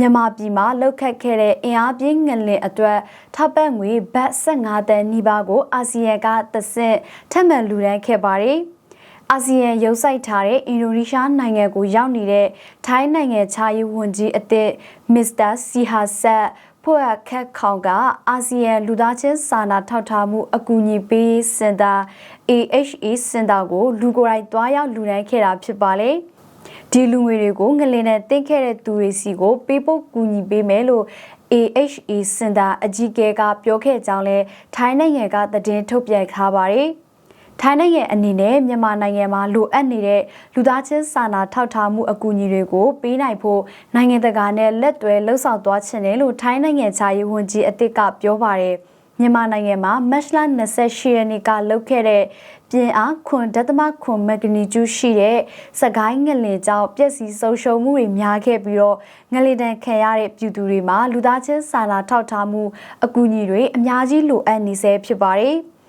မြန်မာပြည်မှာလှုပ်ခတ်ခဲ့တဲ့အင်အားပြင်းငလင်အတွက်ထောက်ပံ့ငွေဘတ်15တန်နီးပါးကိုအာဆီယံကသဆင့်ထပ်မံလူဒန်းခဲ့ပါတယ်။အာဆီယံရုံးဆိုင်ထားတဲ့အင်ဒိုနီးရှားနိုင်ငံကိုရောက်နေတဲ့ထိုင်းနိုင်ငံခြားရေးဝန်ကြီးအသစ်မစ္စတာစီဟာဆက်ဖွဲ့ခက်ခေါင်ကအာဆီယံလူသားချင်းစာနာထောက်ထားမှုအကူအညီပေးစင်တာ AHA စင်တာကိုလူကိုယ်တိုင်တွားရောက်လူဒန်းခဲ့တာဖြစ်ပါလေ။ ဒီလူငွေတွေကိုငလင်နဲ့တင်ခဲ့တဲ့သူတွေစီကိုပေးဖို့ကူညီပေးမယ်လို့ AHA စင်တာအကြီးအကဲကပြောခဲ့ကြောင်းလဲထိုင်းနိုင်ငံကသတင်းထုတ်ပြန်ထားပါတယ်။ထိုင်းနိုင်ငံအနေနဲ့မြန်မာနိုင်ငံမှာလိုအပ်နေတဲ့လူသားချင်းစာနာထောက်ထားမှုအကူအညီတွေကိုပေးနိုင်ဖို့နိုင်ငံတကာနဲ့လက်တွဲလှုပ်ဆောင်သွားချင်တယ်လို့ထိုင်းနိုင်ငံခြားရေးဝန်ကြီးအသစ်ကပြောပါတယ်။ မြန်မာနိုင်ငံမှာမတ်လ28ရက်နေ့ကလှုပ်ခဲ့တဲ့ပြင်အားခွန်ဒသမခွန်မက်ဂနီကျူရှိတဲ့စကိုင်းငလင်ကြောင့်ပျက်စီးဆုံးရှုံးမှုတွေများခဲ့ပြီးတော့ငလင်တန်ခံရတဲ့ပြည်သူတွေမှာလူသားချင်းစာနာထောက်ထားမှုအကူအညီတွေအများကြီးလိုအပ်နေဆဲဖြစ်ပါတယ်။